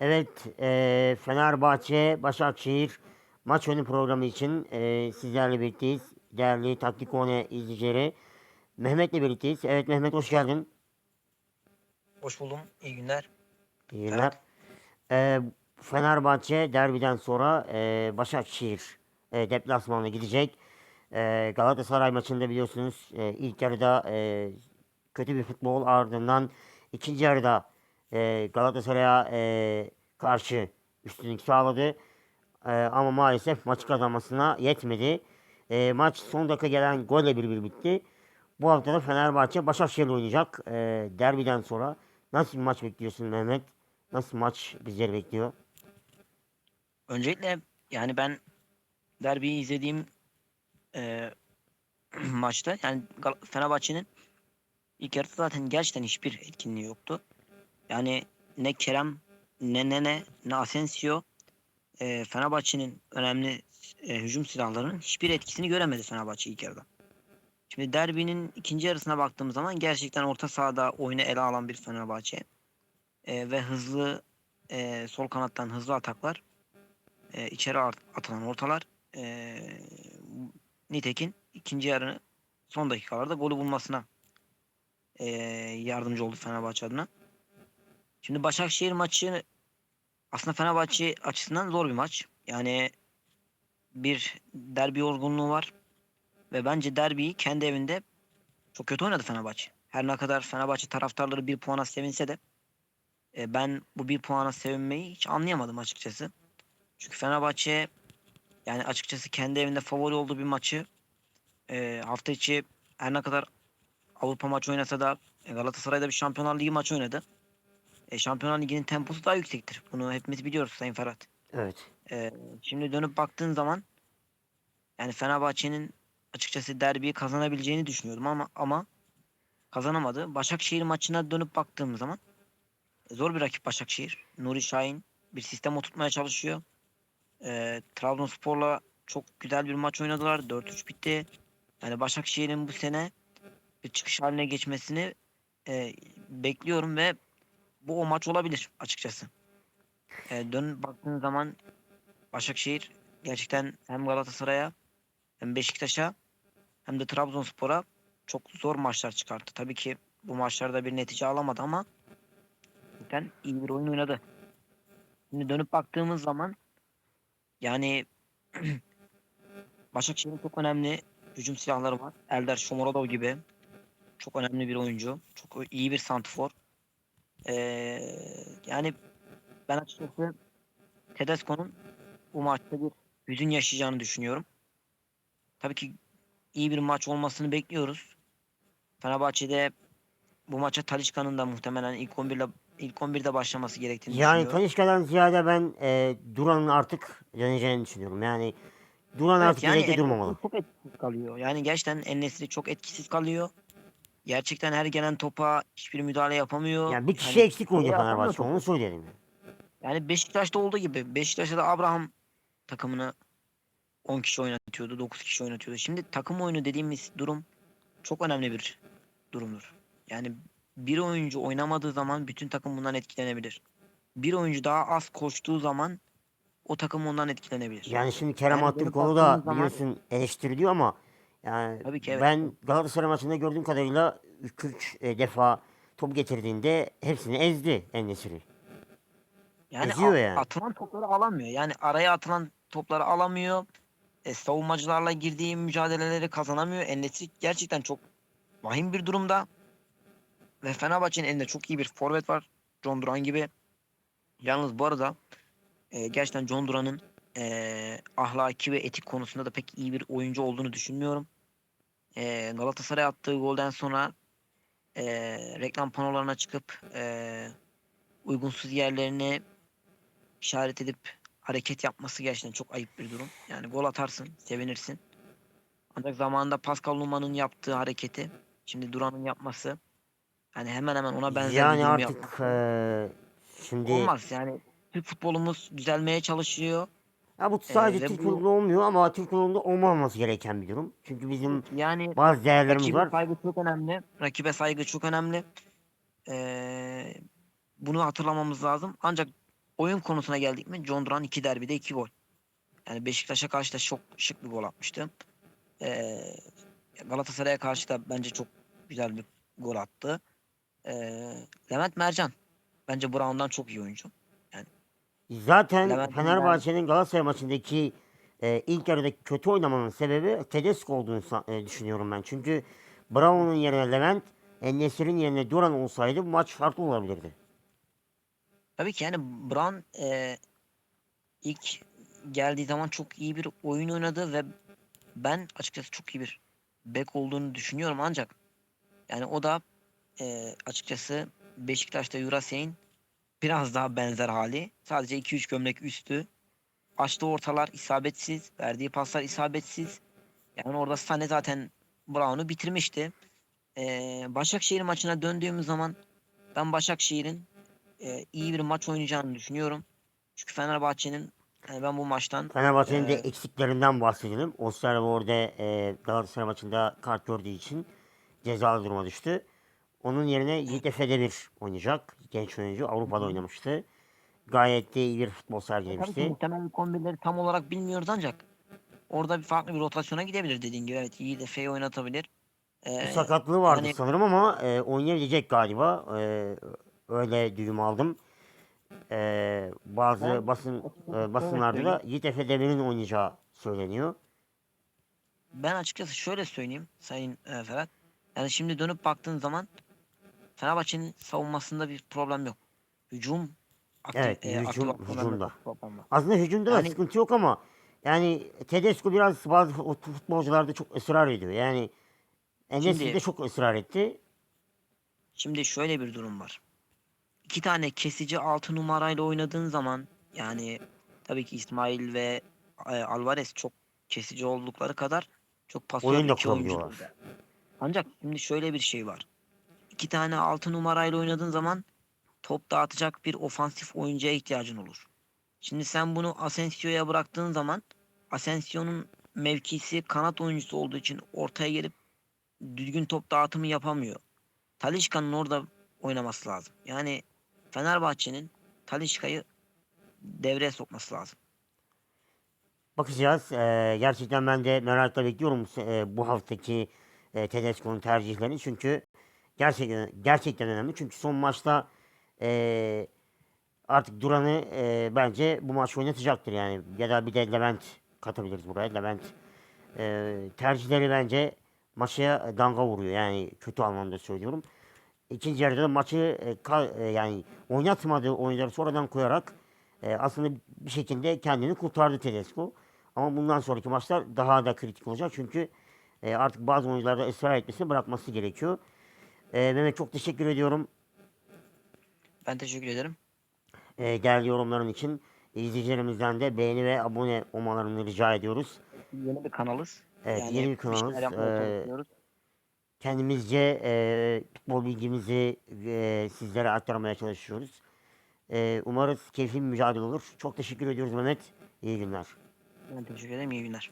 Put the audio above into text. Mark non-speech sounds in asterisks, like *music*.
Evet, e, Fenerbahçe Başakşehir maç önü programı için e, sizlerle birlikteyiz. Değerli Taktik One izleyicileri. Mehmet'le birlikteyiz. Evet Mehmet hoş geldin. Hoş buldum. İyi günler. İyi günler. E, Fenerbahçe derbiden sonra e, Başakşehir e, deplasmanına gidecek. E, Galatasaray maçında biliyorsunuz e, ilk yarıda e, kötü bir futbol ardından ikinci yarıda e, Galatasaray'a e, karşı üstünlük sağladı. E, ama maalesef maçı kazanmasına yetmedi. E, maç son dakika gelen golle 1-1 bitti. Bu hafta da Fenerbahçe Başakşehir oynayacak. E, derbiden sonra nasıl bir maç bekliyorsun Mehmet? Nasıl maç bizleri bekliyor? Öncelikle yani ben derbiyi izlediğim e, *clears throat* maçta yani Fenerbahçe'nin ilk yarıda zaten gerçekten hiçbir etkinliği yoktu. Yani ne Kerem ne Nene ne Asensio e, Fenerbahçe'nin önemli e, hücum silahlarının hiçbir etkisini göremedi Fenerbahçe ilk yarıda. Şimdi derbinin ikinci yarısına baktığımız zaman gerçekten orta sahada oyunu ele alan bir Fenerbahçe E, ve hızlı e, sol kanattan hızlı ataklar e, içeri at- atılan ortalar e, Nitekin ikinci yarını son dakikalarda golü bulmasına e, yardımcı oldu Fenerbahçe adına. Şimdi Başakşehir maçı aslında Fenerbahçe açısından zor bir maç. Yani bir derbi yorgunluğu var ve bence derbiyi kendi evinde çok kötü oynadı Fenerbahçe. Her ne kadar Fenerbahçe taraftarları bir puana sevinse de e, ben bu bir puana sevinmeyi hiç anlayamadım açıkçası. Çünkü Fenerbahçe yani açıkçası kendi evinde favori olduğu bir maçı e, hafta içi her ne kadar Avrupa maçı oynasa da e, Galatasaray'da bir Şampiyonlar Ligi maçı oynadı. E, Şampiyonlar Ligi'nin temposu daha yüksektir. Bunu hepimiz biliyoruz Sayın Ferhat. Evet. E, şimdi dönüp baktığın zaman yani Fenerbahçe'nin açıkçası derbiyi kazanabileceğini düşünüyordum ama ama kazanamadı. Başakşehir maçına dönüp baktığım zaman zor bir rakip Başakşehir. Nuri Şahin bir sistem oturtmaya çalışıyor. E, Trabzonspor'la çok güzel bir maç oynadılar. 4-3 bitti. Yani Başakşehir'in bu sene bir çıkış haline geçmesini e, bekliyorum ve bu o maç olabilir açıkçası. E, dön baktığın zaman Başakşehir gerçekten hem Galatasaray'a hem Beşiktaş'a hem de Trabzonspor'a çok zor maçlar çıkarttı. Tabii ki bu maçlarda bir netice alamadı ama gerçekten iyi bir oyun oynadı. Şimdi dönüp baktığımız zaman yani *clears throat* Başakşehir'in çok önemli hücum silahları var. Eldar Shomurodov gibi çok önemli bir oyuncu. Çok iyi bir santrfor. Ee, yani ben açıkçası Tedesco'nun bu maçta bir hüzün yaşayacağını düşünüyorum. Tabii ki iyi bir maç olmasını bekliyoruz. Fenerbahçe'de bu maça Talisca'nın da muhtemelen ilk 11'de ilk 11'de başlaması gerektiğini Yani düşünüyorum. Talişka'dan ziyade ben e, Duran'ın artık döneceğini düşünüyorum. Yani Duran Evet, artık yani durmamalı. çok etkisiz kalıyor. Yani gerçekten En-Nesyri çok etkisiz kalıyor. Gerçekten her gelen topa hiçbir müdahale yapamıyor. Yani bir kişi Hani eksik oynuyor kaleye atamıyor Fenerbahçe. topu. Onu söyleyelim. Yani Beşiktaş'ta olduğu gibi. Beşiktaş'ta da Abraham takımını 10 kişi oynatıyordu, 9 kişi oynatıyordu. Şimdi takım oyunu dediğimiz durum çok önemli bir durumdur. Yani bir oyuncu oynamadığı zaman bütün takım bundan etkilenebilir. Bir oyuncu daha az koştuğu zaman o takım ondan etkilenebilir. Yani şimdi Kerem Yani Aktürkoğlu dönüp da baktığımız zaman- biliyorsun eleştiriliyor ama yani Tabii ki evet. ben Galatasaray maçında gördüğüm kadarıyla 3 defa top getirdiğinde hepsini ezdi En-Nesyri. Yani Eziyor a- yani. atılan topları alamıyor. Yani araya atılan topları alamıyor. E, savunmacılarla girdiği mücadeleleri kazanamıyor. Endesi gerçekten çok vahim bir durumda. Ve Fenerbahçe'nin elinde çok iyi bir forvet var. John Duran gibi. Yalnız bu arada e, gerçekten John Duran'ın e, ahlaki ve etik konusunda da pek iyi bir oyuncu olduğunu düşünmüyorum. E, Galatasaray attığı golden sonra e, reklam panolarına çıkıp e, uygunsuz yerlerini işaret edip hareket yapması gerçekten çok ayıp bir durum. Yani gol atarsın, sevinirsin. Ancak zamanında Pascal Numa'nın yaptığı hareketi, şimdi Duran'ın yapması yani hemen hemen ona benzer bir Yani durum artık yapması eee, şimdi olmaz. Yani Türk futbolumuz düzelmeye çalışıyor. Ya bu Ee, sadece ve Türk bu- olmuyor ama Türk futbolunda olmaması gereken bir durum. Çünkü bizim Yani bazı değerlerimiz rakibe var. saygı çok önemli. Rakibe saygı çok önemli. Ee, bunu hatırlamamız lazım. Ancak oyun konusuna geldik mi John Duran 2 derbide 2 gol. Yani Beşiktaş'a karşı da çok şık bir gol atmıştı. Ee, Galatasaray'a karşı da bence çok güzel bir gol attı. Ee, Levent Mercan bence Brown'dan çok iyi oyuncu. Zaten Levent'in Fenerbahçe'nin Galatasaray maçındaki e, ilk yarıdaki kötü oynamanın sebebi Tedesco olduğunu e, düşünüyorum ben. Çünkü Brown'un yerine Levent, Enesir'in yerine Duran olsaydı bu maç farklı olabilirdi. Tabii ki yani Brown e, ilk geldiği zaman çok iyi bir oyun oynadı ve ben açıkçası çok iyi bir bek olduğunu düşünüyorum ancak yani o da e, açıkçası Beşiktaş'ta Jurasey'in biraz daha benzer hali. Sadece 2-3 gömlek üstü. Açtığı ortalar isabetsiz. Verdiği paslar isabetsiz. Yani orada Sané zaten Brown'u bitirmişti. E, Başakşehir maçına döndüğümüz zaman ben Başakşehir'in e, iyi bir maç oynayacağını düşünüyorum. Çünkü Fenerbahçe'nin yani ben bu maçtan Fenerbahçe'nin de Ee, eksiklerinden bahsedelim. Osterwolde e, Galatasaray maçında kart gördüğü için cezalı duruma düştü. Onun yerine Yiğit Efe bir oynayacak. Genç oyuncu. Avrupa'da oynamıştı. Gayet de iyi bir futbol tabii ki sergilemişti. muhtemelen kombinleri tam olarak bilmiyoruz ancak orada bir farklı bir rotasyona gidebilir dediğin gibi. Evet iyi de F'yi oynatabilir. Bir Ee, sakatlığı vardı yani- sanırım ama e, oynayabilecek galiba. E, öyle duyum aldım. E, bazı Ben basın e, basınlarda da Yiğit Efe Demir'in oynayacağı söyleniyor. ben açıkçası şöyle söyleyeyim Sayın e, Ferhat. Yani şimdi dönüp baktığın zaman Fenerbahçe'nin savunmasında bir problem yok. Hücum aktif, Evet, e, aktif hücum- problemde hücumda. problem. Aslında hücumda da Yani- sıkıntı yok ama yani Tedesco biraz bazı fut- futbolcularda çok ısrar ediyor. Yani Enes'i de çok ısrar etti. Şimdi şöyle bir durum var. İki tane kesici altı numarayla oynadığın zaman yani tabii ki İsmail ve e, Alvarez çok kesici oldukları kadar çok pasör da iki oyuncu. Ancak şimdi şöyle bir şey var. İki tane altı numarayla oynadığın zaman top dağıtacak bir ofansif oyuncuya ihtiyacın olur. Şimdi sen bunu Asensio'ya bıraktığın zaman Asensio'nun mevkisi kanat oyuncusu olduğu için ortaya gelip düzgün top dağıtımı yapamıyor. Talişka'nın orada oynaması lazım. Yani Fenerbahçe'nin Talişka'yı devreye sokması lazım. Bakacağız. Ee, gerçekten ben de merakla bekliyorum e, bu haftaki e, Tedesco'nun tercihlerini. Çünkü gerçekten gerçekten önemli. Çünkü son maçta e, artık Duran'ı e, bence bu maç oynatacaktır yani. Ya da bir de Levent katabiliriz buraya. Levent e, tercihleri bence maça damga vuruyor. Yani kötü anlamda söylüyorum. İkinci yarıda da maçı e, ka- e, yani oynatmadığı oyuncuları sonradan koyarak e, aslında bir şekilde kendini kurtardı Tedesco. Ama bundan sonraki maçlar daha da kritik olacak. Çünkü e, artık bazı oyuncularda ısrar etmesini bırakması gerekiyor. E, Mehmet çok teşekkür ediyorum Ben teşekkür ederim. e, değerli yorumların için. İzleyicilerimizden de beğeni ve abone olmalarını rica ediyoruz. Yeni bir kanalız. Evet, Yani yeni bir kanalız. Ee, kendimizce e, futbol bilgimizi e, sizlere aktarmaya çalışıyoruz. E, umarız keyifli bir mücadele olur. Çok teşekkür ediyoruz Mehmet. İyi günler. Ben teşekkür ederim. İyi günler.